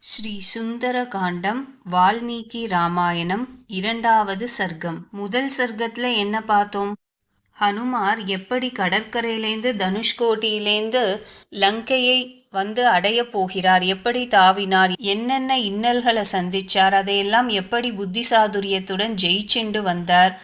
ஸ்ரீ சுந்தர காண்டம் வால்மீகி ராமாயணம் இரண்டாவது சர்க்கம். முதல் சர்க்கத்தில் என்ன பார்த்தோம்? ஹனுமார் எப்படி கடற்கரையிலேந்து தனுஷ்கோடியிலேந்து லங்கையை வந்து அடைய போகிறார்? எப்படி தாவினார்? என்னென்ன இன்னல்களை சந்திச்சார்? அதையெல்லாம் எப்படி புத்தி சாதுரியத்துடன் ஜெயிச்சுண்டு வந்தார்?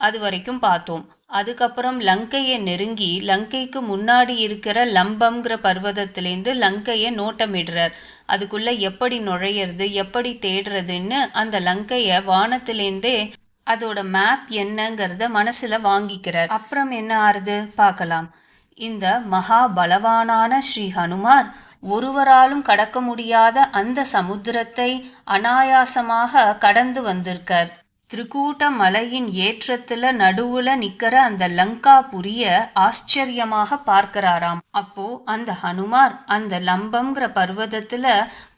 அது வரைக்கும் பார்த்தோம். அதுக்கப்புறம் லங்கையை நெருங்கி லங்கைக்கு முன்னாடி இருக்கிற லம்பம்ங்கிற பர்வதத்திலேருந்து லங்கையை நோட்டமிடுறார். அதுக்குள்ளே எப்படி நுழையிறது எப்படி தேடுறதுன்னு அந்த லங்கையை வானத்திலேருந்தே அதோட மேப் என்னங்கிறத மனசில் வாங்கிக்கிறார். அப்புறம் என்ன ஆறுது? பார்க்கலாம். இந்த மகா பலவானான ஸ்ரீ ஹனுமார் ஒருவராலும் கடக்க முடியாத அந்த சமுத்திரத்தை அனாயாசமாக கடந்து வந்திருக்கார். திரிகூட்ட மலையின் ஏற்றத்துல நடுவுல நிக்கிற அந்த லங்கா புரிய ஆச்சரியமாக பார்க்கிறாராம். அப்போ அந்த ஹனுமார் அந்த லம்பம்ங்கிற பர்வதத்துல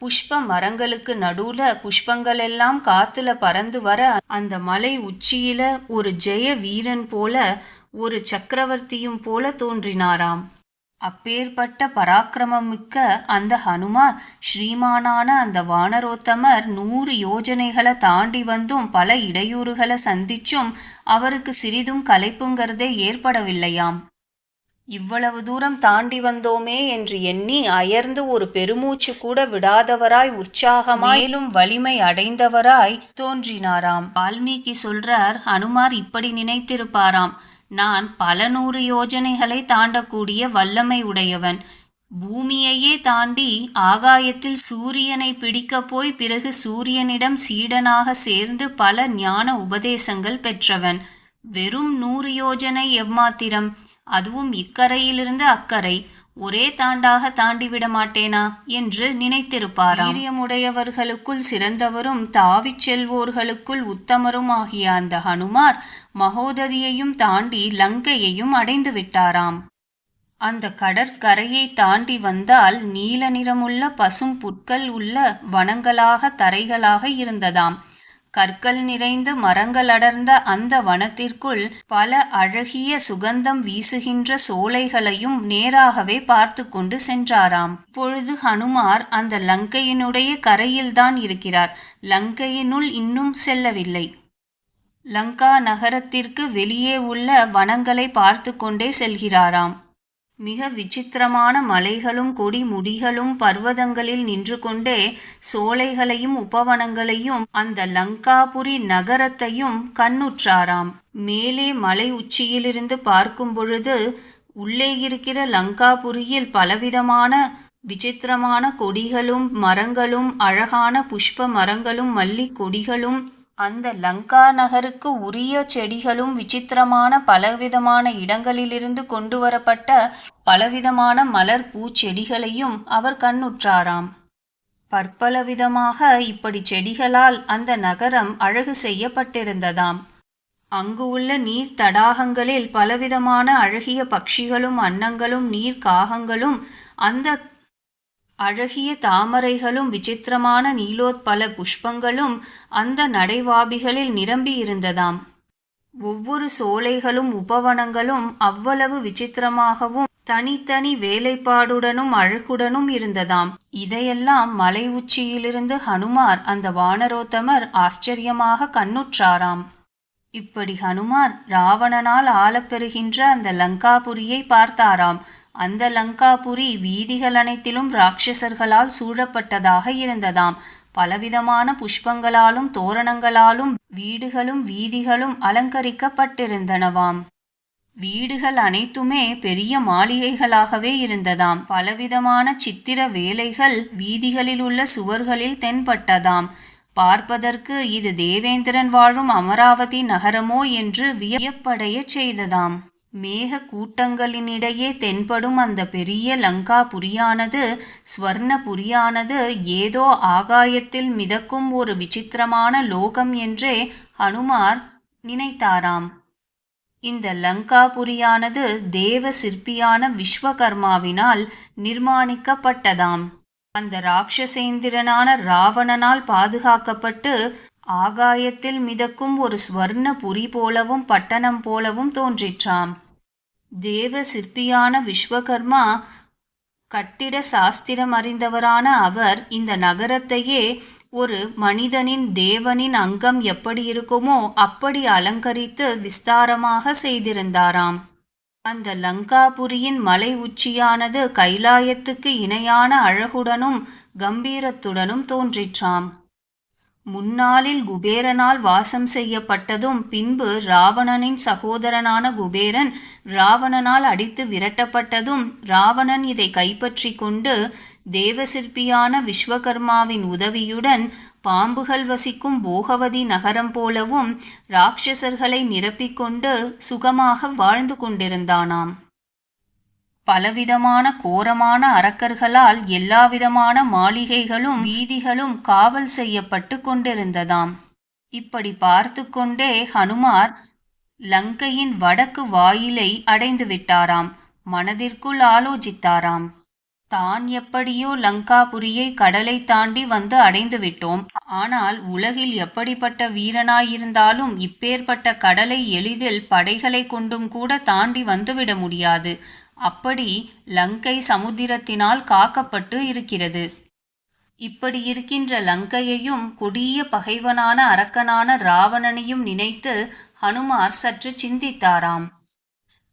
புஷ்ப மரங்களுக்கு நடுவுல புஷ்பங்கள் எல்லாம் காத்துல பறந்து வர அந்த மலை உச்சியில ஒரு ஜெய வீரன் போல ஒரு சக்கரவர்த்தியும் போல தோன்றினாராம். அப்பேற்பட்ட பராக்கிரமமிக்க அந்த ஹனுமார் ஸ்ரீமானான அந்த வானரோத்தமர் நூறு யோஜனைகளை தாண்டி வந்தும் பல இடையூறுகளை சந்திச்சும் அவருக்கு சிறிதும் கலைப்புங்கிறதே ஏற்படவில்லையாம். இவ்வளவு தூரம் தாண்டி வந்தோமே என்று எண்ணி அயர்ந்து ஒரு பெருமூச்சு கூட விடாதவராய் உற்சாகமாய் மேலும் வலிமை அடைந்தவராய் தோன்றினாராம். வால்மீகி சொல்றார் ஹனுமார் இப்படி நினைத்திருப்பாராம். நான் பல நூறு யோஜனைகளை தாண்டக்கூடிய வல்லமை உடையவன். பூமியையே தாண்டி ஆகாயத்தில் சூரியனை பிடிக்கப் போய் பிறகு சூரியனிடம் சீடனாக சேர்ந்து பல ஞான உபதேசங்கள் பெற்றவன். வெறும் நூறு யோஜனை எம்மாத்திரம்? அதுவும் இக்கரையிலிருந்து அக்கறை ஒரே தாண்டாக தாண்டிவிட மாட்டேனா? என்று நினைத்திருப்பார் வீரியமுடையவர்களுக்குள் சிறந்தவரும் தாவிச் செல்வோர்களுக்குள் உத்தமரும் ஆகிய அந்த ஹனுமார் மகோததியையும் தாண்டி லங்கையையும் அடைந்து விட்டாராம். அந்த கடற்கரையை தாண்டி வந்தால் நீல நிறமுள்ள பசும் புற்கள் உள்ள வனங்களாக தரைகளாக இருந்ததாம். கற்கள் நிறைந்த மரங்கள் அடர்ந்த அந்த வனத்திற்குள் பல அழகிய சுகந்தம் வீசுகின்ற சோலைகளையும் நேராகவே பார்த்து கொண்டு சென்றாராம். பொழுது ஹனுமார் அந்த லங்கையினுடைய கரையில்தான் இருக்கிறார். லங்கையினுள் இன்னும் செல்லவில்லை. லங்கா நகரத்திற்கு வெளியே உள்ள வனங்களை பார்த்து கொண்டே செல்கிறாராம். மிக விசித்திரமான மலைகளும் கொடி முடிகளும் பர்வதங்களில் நின்று கொண்டே சோலைகளையும் உபவனங்களையும் அந்த லங்காபுரி நகரத்தையும் கண்ணுற்றாராம். மேலே மலை உச்சியிலிருந்து பார்க்கும் பொழுது உள்ளே இருக்கிற லங்காபுரியில் பலவிதமான விசித்திரமான கொடிகளும் மரங்களும் அழகான புஷ்ப மரங்களும் மல்லி கொடிகளும் அந்த லங்கா நகருக்கு உரிய செடிகளும் விசித்திரமான பலவிதமான இடங்களிலிருந்து கொண்டு வரப்பட்ட பலவிதமான மலர் பூச்செடிகளையும் அவர் கண்ணுற்றாராம். பற்பலவிதமாக இப்படி செடிகளால் அந்த நகரம் அழகு செய்யப்பட்டிருந்ததாம். அங்கு உள்ள நீர் தடாகங்களில் பலவிதமான அழகிய பட்சிகளும் அன்னங்களும் நீர் காகங்களும் அந்த அழகிய தாமரைகளும் விசித்திரமான நீலோத்பல புஷ்பங்களும் அந்த நடைவாபிகளில் நிரம்பி இருந்ததாம். ஒவ்வொரு சோலைகளும் உபவனங்களும் அவ்வளவு விசித்திரமாகவும் தனித்தனி வேலைப்பாடுடனும் அழகுடனும் இருந்ததாம். இதையெல்லாம் மலை உச்சியிலிருந்து ஹனுமார் அந்த வானரோத்தமர் ஆச்சரியமாக கண்ணுற்றாராம். இப்படி ஹனுமார் ராவணனால் ஆளப்பெறுகின்ற அந்த லங்காபுரியை பார்த்தாராம். அந்த லங்காபுரி வீதிகள் அனைத்திலும் ராட்சசர்களால் சூழப்பட்டதாக இருந்ததாம். பலவிதமான புஷ்பங்களாலும் தோரணங்களாலும் வீடுகளும் வீதிகளும் அலங்கரிக்கப்பட்டிருந்தனவாம். வீடுகள் அனைத்துமே பெரிய மாளிகைகளாகவே இருந்ததாம். பலவிதமான சித்திர வேலைகள் வீதிகளில் உள்ள சுவர்களில் தென்பட்டதாம். பார்ப்பதற்கு இது தேவேந்திரன் வாழும் அமராவதி நகரமோ என்று வியப்படையச் செய்ததாம். மேக கூட்டங்களினிடையே தென்படும் அந்த பெரிய லங்கா புரியானது ஸ்வர்ண புரியானது ஏதோ ஆகாயத்தில் மிதக்கும் ஒரு விசித்திரமான லோகம் என்றே ஹனுமார் நினைத்தாராம். இந்த லங்காபுரியானது தேவ சிற்பியான விஸ்வகர்மாவினால் நிர்மாணிக்கப்பட்டதாம். அந்த ராட்சசேந்திரனான ராவணனால் பாதுகாக்கப்பட்டு ஆகாயத்தில் மிதக்கும் ஒரு ஸ்வர்ண புரி போலவும் பட்டணம் போலவும் தோன்றிற்றாம். தேவ சிற்பியான விஸ்வகர்மா கட்டிட சாஸ்திரம் அறிந்தவரான அவர் இந்த நகரத்தையே ஒரு மனிதனின் தேவனின் அங்கம் எப்படி இருக்குமோ அப்படி அலங்கரித்து விஸ்தாரமாக செய்திருந்தாராம். அந்த லங்காபுரியின் மலை உச்சியானது கைலாயத்துக்கு இணையான அழகுடனும் கம்பீரத்துடனும் தோன்றிற்றாம். முன்னாளில் குபேரனால் வாசம் செய்யப்பட்டதும் பின்பு ராவணனின் சகோதரனான குபேரன் ராவணனால் அடித்து விரட்டப்பட்டதும் ராவணன் இதை கைப்பற்றி கொண்டு தேவசிற்பியான விஸ்வகர்மாவின் உதவியுடன் பாம்புகள் வசிக்கும் போகவதி நகரம் போலவும் ராட்சசர்களை நிரப்பிக்கொண்டு சுகமாக வாழ்ந்து கொண்டிருந்தானாம். பலவிதமான கோரமான அரக்கர்களால் எல்லாவிதமான மாளிகைகளும் வீதிகளும் காவல் செய்யப்பட்டு கொண்டிருந்ததாம். இப்படி பார்த்து கொண்டே ஹனுமார் லங்கையின் வடக்கு வாயிலை அடைந்து விட்டாராம். மனதிற்குள் ஆலோசித்தாராம். தான் எப்படியோ லங்காபுரியை கடலை தாண்டி வந்து அடைந்து விட்டோம். ஆனால் உலகில் எப்படிப்பட்ட வீரனாயிருந்தாலும் இப்பேற்பட்ட கடலை எளிதில் படைகளை கொண்டும் கூட தாண்டி வந்துவிட முடியாது. அப்படி லங்கை சமுத்திரத்தினால் காக்கப்பட்டு இருக்கிறது. இப்படி இருக்கின்ற லங்கையையும் கொடிய பகைவனான அரக்கனான ராவணனையும் நினைத்து ஹனுமார் சற்று சிந்தித்தாராம்.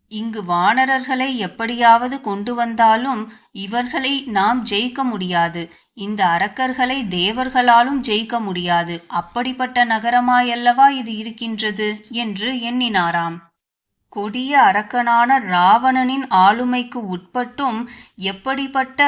இங்கு வானரர்களை எப்படியாவது கொண்டு வந்தாலும் இவர்களை நாம் ஜெயிக்க முடியாது. இந்த அரக்கர்களை தேவர்களாலும் ஜெயிக்க முடியாது. அப்படிப்பட்ட நகரமாயல்லவா இது இருக்கின்றது என்று எண்ணினாராம். கொடிய அரக்கனான ராவணனின் ஆளுமைக்கு உட்பட்டும் எப்படிப்பட்ட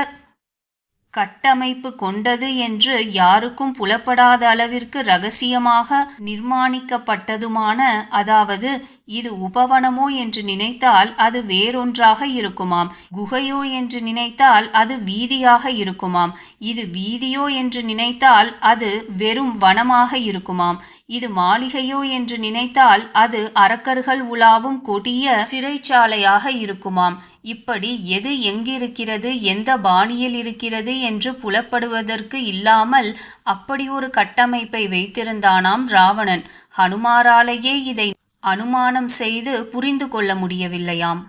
கட்டமைப்பு கொண்டது என்று யாருக்கும் புலப்படாத அளவிற்கு ரகசியமாக நிர்மாணிக்கப்பட்டதுமான அதாவது இது உபவனமோ என்று நினைத்தால் அது வேறொன்றாக இருக்குமாம். குகையோ என்று நினைத்தால் அது வீதியாக இருக்குமாம். இது வீதியோ என்று நினைத்தால் அது வெறும் வனமாக இருக்குமாம். இது மாளிகையோ என்று நினைத்தால் அது அரக்கர்கள் உலாவும் கொடிய சிறைச்சாலையாக இருக்குமாம். இப்படி எது எங்கிருக்கிறது? எந்த பாணியில் இருக்கிறது என்று புலப்படுவதற்கு இல்லாமல் அப்படி ஒரு கட்டமைப்பை வைத்திருந்தானாம் ராவணன். ஹனுமாராலேயே இதை அனுமானம் செய்து புரிந்து கொள்ள முடியவில்லையாம்.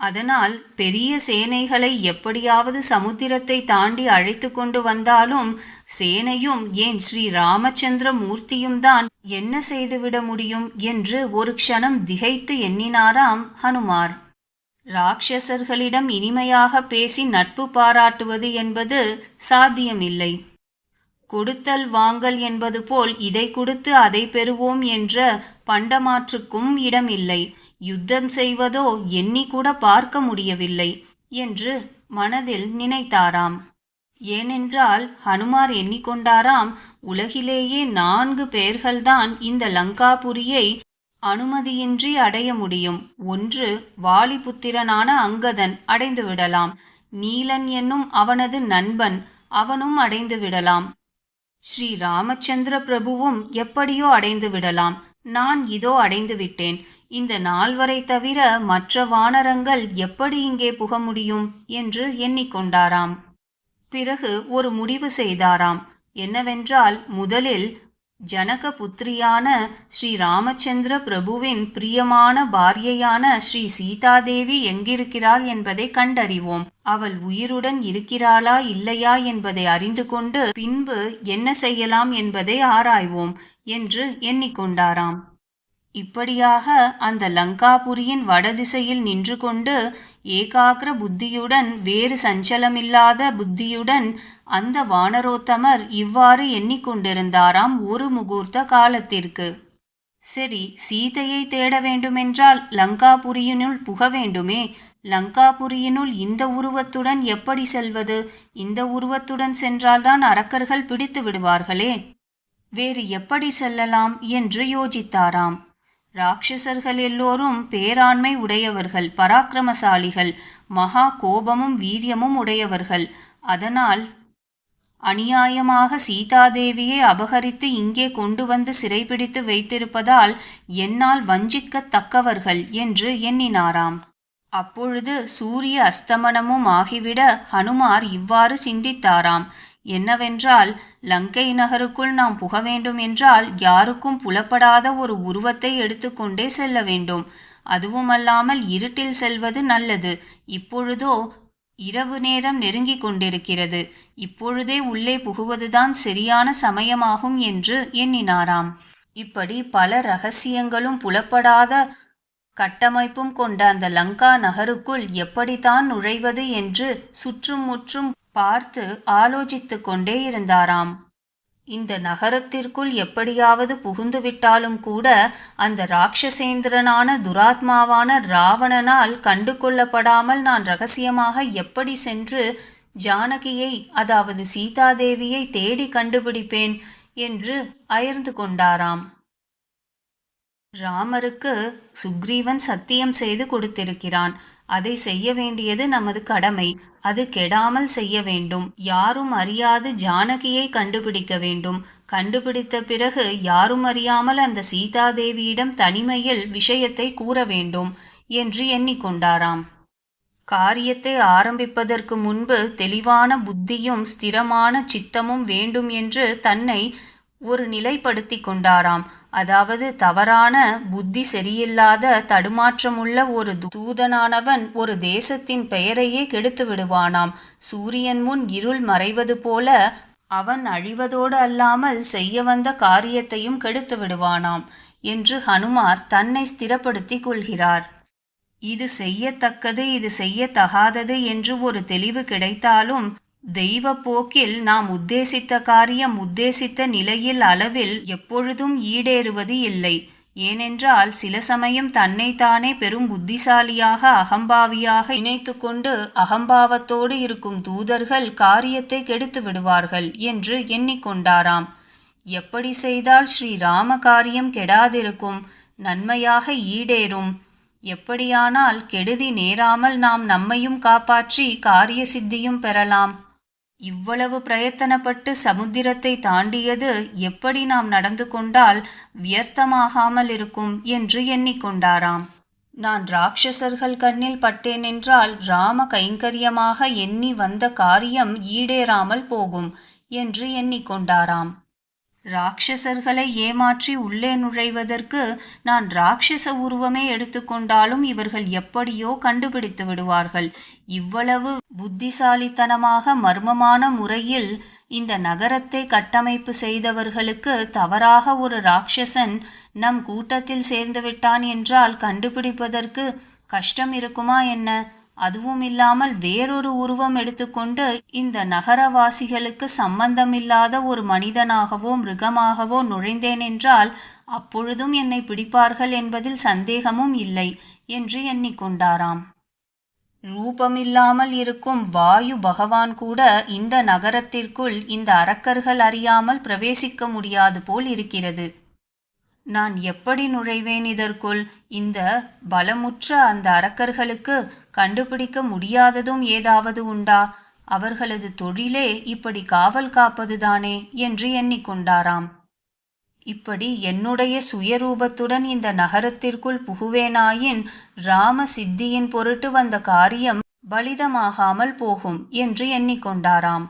அதனால் பெரிய சேனைகளை எப்படியாவது சமுத்திரத்தை தாண்டி அழைத்து கொண்டு வந்தாலும் சேனையும் ஏன் ஸ்ரீ ராமச்சந்திர மூர்த்தியும் தான் என்ன செய்துவிட முடியும் என்று ஒரு க்ஷணம் திகைத்து எண்ணினாராம் ஹனுமார். ராட்சசர்களிடம் இனிமையாக பேசி நட்பு பாராட்டுவது என்பது சாத்தியமில்லை. கொடுத்தல் வாங்கல் என்பது போல் இதை கொடுத்து அதை பெறுவோம் என்ற பண்டமாற்றுக்கும் இடமில்லை. யுத்தம் செய்வதோ எண்ணி கூட பார்க்க முடியவில்லை என்று மனதில் நினைத்தாராம். ஏனென்றால் ஹனுமார் எண்ணிக்கொண்டாராம் உலகிலேயே நான்கு பேர்கள்தான் இந்த லங்காபுரியை அனுமதியின்றி அடைய முடியும். ஒன்று வாலிபுத்திரனான அங்கதன் அடைந்து விடலாம். நீலன் என்னும் அவனது நண்பன் அவனும் அடைந்து விடலாம். ஸ்ரீ ராமச்சந்திர பிரபுவும் எப்படியோ அடைந்து விடலாம். நான் இதோ அடைந்து விட்டேன். இந்த நால்வரை தவிர மற்ற வானரங்கள் எப்படி இங்கே புக முடியும்? என்று எண்ணிக்கொண்டாராம். பிறகு ஒரு முடிவு செய்தாராம். என்னவென்றால் முதலில் ஜனக புத்திரியான ஸ்ரீ ராமச்சந்திர பிரபுவின் பிரியமான பாரியையான ஸ்ரீ சீதாதேவி எங்கிருக்கிறாள் என்பதை கண்டறிவோம். அவள் உயிருடன் இருக்கிறாளா இல்லையா என்பதை அறிந்து கொண்டு பின்பு என்ன செய்யலாம் என்பதை ஆராய்வோம் என்று எண்ணிக்கொண்டாராம். இப்படியாக அந்த லங்காபுரியின் வடதிசையில் நின்று கொண்டு ஏகாகிர புத்தியுடன் வேறு சஞ்சலமில்லாத புத்தியுடன் அந்த வானரோத்தமர் இவ்வாறு எண்ணிக்கொண்டிருந்தாராம் ஒரு முகூர்த்த காலத்திற்கு. சரி சீதையை தேட வேண்டுமென்றால் லங்காபுரியினுள் புக வேண்டுமே. லங்காபுரியினுள் இந்த உருவத்துடன் எப்படி செல்வது? இந்த உருவத்துடன் சென்றால்தான் அரக்கர்கள் பிடித்து விடுவார்களே. வேறு எப்படி செல்லலாம் என்று யோசித்தாராம். ராட்சசர்கள் எல்லோரும் பேராண்மை உடையவர்கள் பராக்கிரமசாலிகள் மகா கோபமும் வீரியமும் உடையவர்கள். அதனால் அநியாயமாக சீதாதேவியை அபகரித்து இங்கே கொண்டு வந்து சிறைபிடித்து வைத்திருப்பதால் என்னால் வஞ்சிக்கத்தக்கவர்கள் என்று எண்ணினாராம். அப்பொழுது சூரிய அஸ்தமனமும் ஆகிவிட ஹனுமார் இவ்வாறு சிந்தித்தாராம். என்னவென்றால் லங்கை நகருக்குள் நாம் புக வேண்டும் என்றால் யாருக்கும் புலப்படாத ஒரு உருவத்தை எடுத்துக்கொண்டே செல்ல வேண்டும். அதுவுமல்லாமல் இருட்டில் செல்வது நல்லது. இப்பொழுதோ இரவு நேரம் நெருங்கிக் கொண்டிருக்கிறது. இப்பொழுதே உள்ளே புகுவதுதான் சரியான சமயமாகும் என்று எண்ணினாராம். இப்படி பல ரகசியங்களும் புலப்படாத கட்டமைப்பும் கொண்ட அந்த லங்கா நகருக்குள் எப்படித்தான் நுழைவது என்று சுற்றும் முற்றும் பார்த்து ஆலோசித்து கொண்டே இருந்தாராம். இந்த நகரத்திற்குள் எப்படியாவது புகுந்துவிட்டாலும் கூட அந்த ராட்சசேந்திரனான துராத்மாவான ராவணனால் கண்டு கொள்ளப்படாமல் நான் ரகசியமாக எப்படி சென்று ஜானகியை அதாவது சீதாதேவியை தேடி கண்டுபிடிப்பேன்? என்று அயர்ந்து கொண்டாராம். ராமருக்கு சுக்ரீவன் சத்தியம் செய்து கொடுத்திருக்கிறான். அதை செய்ய வேண்டியது நமது கடமை. அது கெடாமல் செய்ய வேண்டும். யாரும் அறியாது ஜானகியை கண்டுபிடிக்க வேண்டும். கண்டுபிடித்த பிறகு யாரும் அறியாமல் அந்த சீதாதேவியிடம் தனிமையில் விஷயத்தை கூற வேண்டும் என்று எண்ணிக்கொண்டாராம். காரியத்தை ஆரம்பிப்பதற்கு முன்பு தெளிவான புத்தியும் ஸ்திரமான சித்தமும் வேண்டும் என்று தன்னை ஒரு நிலைப்படுத்தி கொண்டாராம். அதாவது தவறான புத்தி சரியில்லாத தடுமாற்றமுள்ள ஒரு தூதனானவன் ஒரு தேசத்தின் பெயரையே கெடுத்து விடுவானாம். சூரியன் முன் இருள் மறைவது போல அவன் அழிவதோடு அல்லாமல் செய்ய வந்த காரியத்தையும் கெடுத்து விடுவானாம் என்று ஹனுமார் தன்னை ஸ்திரப்படுத்தி கொள்கிறார். இது செய்யத்தக்கது இது செய்யத்தகாதது என்று ஒரு தெளிவு கிடைத்தாலும் தெய்வ போக்கில் நாம் உத்தேசித்த காரியம் உத்தேசித்த நிலையில் அளவில் எப்பொழுதும் ஈடேறுவது இல்லை. ஏனென்றால் சில சமயம் தன்னைத்தானே பெரும் புத்திசாலியாக அகம்பாவியாக இணைத்து கொண்டு அகம்பாவத்தோடு இருக்கும் தூதர்கள் காரியத்தை கெடுத்து விடுவார்கள் என்று எண்ணிக்கொண்டாராம். எப்படி செய்தால் ஸ்ரீ ராம காரியம் கெடாதிருக்கும் நன்மையாக ஈடேறும்? எப்படியானால் கெடுதி நேராமல் நாம் நம்மையும் காப்பாற்றி காரிய சித்தியும் பெறலாம். இவ்வளவு பிரயத்தனப்பட்டு சமுத்திரத்தை தாண்டியது எப்படி நாம் நடந்து கொண்டால் வியர்த்தமாகாமல் இருக்கும் என்று எண்ணிக்கொண்டாராம். நான் ராட்சசர்கள் கண்ணில் பட்டேன் என்றால் ராம கைங்கரியமாக எண்ணி வந்த காரியம் ஈடேறாமல் போகும் என்று எண்ணிக்கொண்டாராம். ராட்சசர்களை ஏமாற்றி உள்ளே நுழைவதற்கு நான் ராட்சச உருவமே எடுத்துக்கொண்டாலும் இவர்கள் எப்படியோ கண்டுபிடித்து விடுவார்கள். இவ்வளவு புத்திசாலித்தனமாக மர்மமான முறையில் இந்த நகரத்தை கட்டமைப்பு செய்தவர்களுக்கு தவறாக ஒரு ராட்சசன் நம் கூட்டத்தில் சேர்ந்து விட்டான் என்றால் கண்டுபிடிப்பதற்கு கஷ்டம் இருக்குமா என்ன? அதுவும் இல்லாமல் வேறொரு உருவம் எடுத்துக்கொண்டு இந்த நகரவாசிகளுக்கு சம்பந்தமில்லாத ஒரு மனிதனாகவோ மிருகமாகவோ நுழைந்தேன் என்றால் அப்பொழுதும் என்னை பிடிப்பார்கள் என்பதில் சந்தேகமும் இல்லை என்று எண்ணிக்கொண்டாராம் ரூபமில்லாமல் இருக்கும் வாயு பகவான் கூட இந்த நகரத்திற்குள் இந்த அரக்கர்கள் அறியாமல் பிரவேசிக்க முடியாது போல் இருக்கிறது. நான் எப்படி நுழைவேன் இதற்குள்? இந்த பலமுற்ற அந்த அரக்கர்களுக்கு கண்டுபிடிக்க முடியாததும் ஏதாவது உண்டா? அவர்களது தொழிலே இப்படி காவல் காப்பதுதானே? என்று எண்ணிக்கொண்டாராம். இப்படி என்னுடைய சுயரூபத்துடன் இந்த நகரத்திற்குள் புகுவேனாயின் ராம சித்தியின் பொருட்டு வந்த காரியம் பலிதமாகாமல் போகும் என்று எண்ணிக்கொண்டாராம்.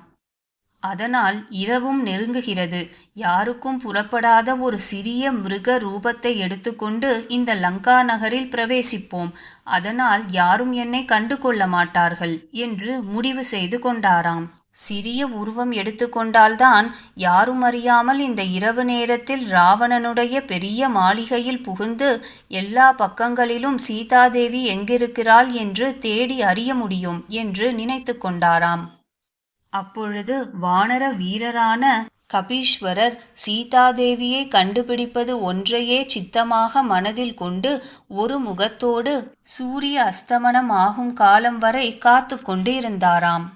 அதனால் இரவும் நெருங்குகிறது. யாருக்கும் புறப்படாத ஒரு சிறிய மிருக ரூபத்தை எடுத்துக்கொண்டு இந்த லங்கா நகரில் பிரவேசிப்போம். அதனால் யாரும் என்னை கண்டு கொள்ள மாட்டார்கள் என்று முடிவு செய்து கொண்டாராம். சிறிய உருவம் எடுத்துக்கொண்டால்தான் யாரும் அறியாமல் இந்த இரவு நேரத்தில் ராவணனுடைய பெரிய மாளிகையில் புகுந்து எல்லா பக்கங்களிலும் சீதாதேவி எங்கிருக்கிறாள் என்று தேடி அறிய முடியும் என்று நினைத்து கொண்டாராம். அப்பொழுது வானர வீரரான கபீஸ்வரர் சீதாதேவியை கண்டுபிடிப்பது ஒன்றையே சித்தமாக மனதில் கொண்டு ஒரு முகத்தோடு சூரிய அஸ்தமனம் ஆகும் காலம் வரை காத்து கொண்டு இருந்தாராம்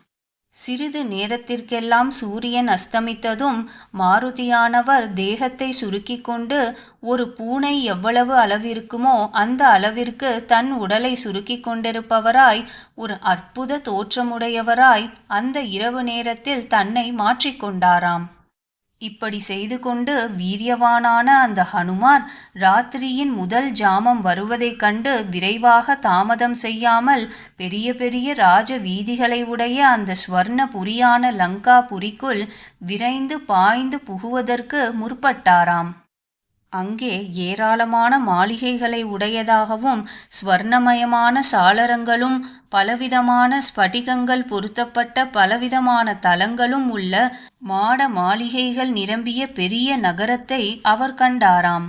சிறிது நேரத்திற்கெல்லாம் சூரியன் அஸ்தமித்ததும் மாருதியானவர் தேகத்தை சுருக்கி கொண்டு ஒரு பூனை எவ்வளவு அளவிருக்குமோ அந்த அளவிற்கு தன் உடலை சுருக்கி கொண்டிருப்பவராய் ஒரு அற்புத தோற்றமுடையவராய் அந்த இரவு நேரத்தில் தன்னை மாற்றிக்கொண்டாராம் இப்படி செய்து கொண்டு வீரியவானான அந்த ஹனுமான் ராத்திரியின் முதல் ஜாமம் வருவதைக் கண்டு விரைவாக தாமதம் செய்யாமல் பெரிய பெரிய ராஜ வீதிகளை உடைய அந்த ஸ்வர்ண புரியான லங்கா புரிக்குள் விரைந்து பாய்ந்து புகுவதற்கு முற்பட்டாராம். அங்கே ஏராளமான மாளிகைகளை உடையதாகவும் ஸ்வர்ணமயமான சாளரங்களும் பலவிதமான ஸ்படிகங்கள் பொருத்தப்பட்ட பலவிதமான தலங்களும் உள்ள மாட மாளிகைகள் நிரம்பிய பெரிய நகரத்தை அவர் கண்டாராம்.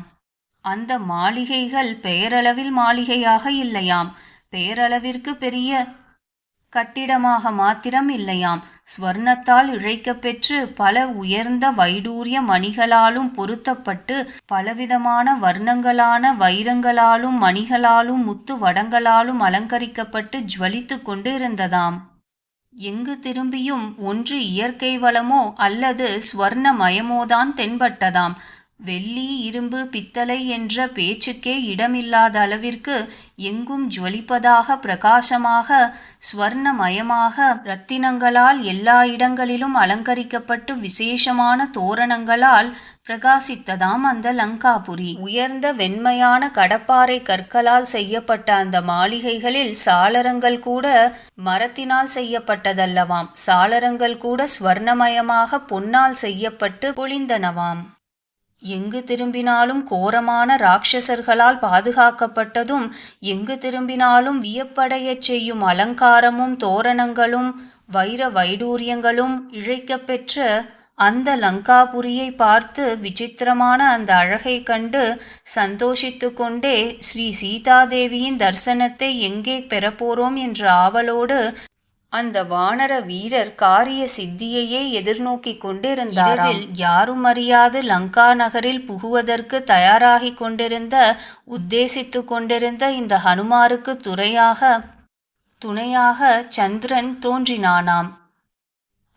அந்த மாளிகைகள் பெயரளவில் மாளிகையாக இல்லையாம். பெயரளவிற்கு பெரிய கட்டிடமாக மாத்திரம் இல்லையாம். ஸ்வர்ணத்தால் இழைக்கப்பெற்று பல உயர்ந்த வைடூரிய மணிகளாலும் பொருத்தப்பட்டு பலவிதமான வர்ணங்களான வைரங்களாலும் மணிகளாலும் முத்து வடங்களாலும் அலங்கரிக்கப்பட்டு ஜுவலித்து கொண்டு இருந்ததாம் எங்கு திரும்பியும் ஒன்று இயற்கை வளமோ அல்லது ஸ்வர்ணமயமோதான் தென்பட்டதாம். வெள்ளி இரும்பு பித்தளை என்ற பேச்சுக்கே இடமில்லாத அளவிற்கு எங்கும் ஜுவலிப்பதாக பிரகாசமாக ஸ்வர்ணமயமாக ரத்தினங்களால் எல்லா இடங்களிலும் அலங்கரிக்கப்பட்டு விசேஷமான தோரணங்களால் பிரகாசித்ததாம் அந்த லங்காபுரி. உயர்ந்த வெண்மையான கடப்பாறை கற்களால் செய்யப்பட்ட அந்த மாளிகைகளில் சாளரங்கள் கூட மரத்தினால் செய்யப்பட்டதல்லவாம். சாளரங்கள் கூட ஸ்வர்ணமயமாக பொன்னால் செய்யப்பட்டு பொழிந்தனவாம். எங்கு திரும்பினாலும் கோரமான ராட்சசர்களால் பாதுகாக்கப்பட்டதும் எங்கு திரும்பினாலும் வியப்படையச் செய்யும் அலங்காரமும் தோரணங்களும் வைர வைடூரியங்களும் இழைக்கப்பெற்ற அந்த லங்காபுரியை பார்த்து விசித்திரமான அந்த அழகை கண்டு சந்தோஷித்து கொண்டே ஸ்ரீ சீதாதேவியின் தரிசனத்தை எங்கே பெறப்போறோம் என்ற ஆவலோடு அந்த வானர வீரர் காரிய சித்தியையே எதிர்நோக்கி கொண்டிருந்தாராம். யாரும் அறியாது லங்கா நகரில் புகுவதற்கு தயாராகிக் கொண்டிருந்த உத்தேசித்து கொண்டிருந்த இந்த ஹனுமாருக்கு துறையாக துணையாக சந்திரன் தோன்றினானாம்.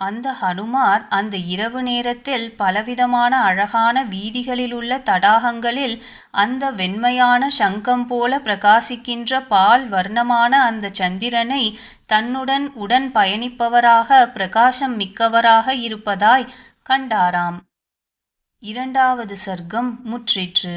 அந்த ஹனுமார் அந்த இரவு நேரத்தில் பலவிதமான அழகான வீதிகளிலுள்ள தடாகங்களில் அந்த வெண்மையான சங்கம் போல பிரகாசிக்கின்ற பால் வர்ணமான அந்த சந்திரனை தன்னுடன் உடன் பயணிப்பவராக பிரகாசம் மிக்கவராக இருப்பதாய் கண்டாராம். இரண்டாவது சர்க்கம் முற்றிற்று.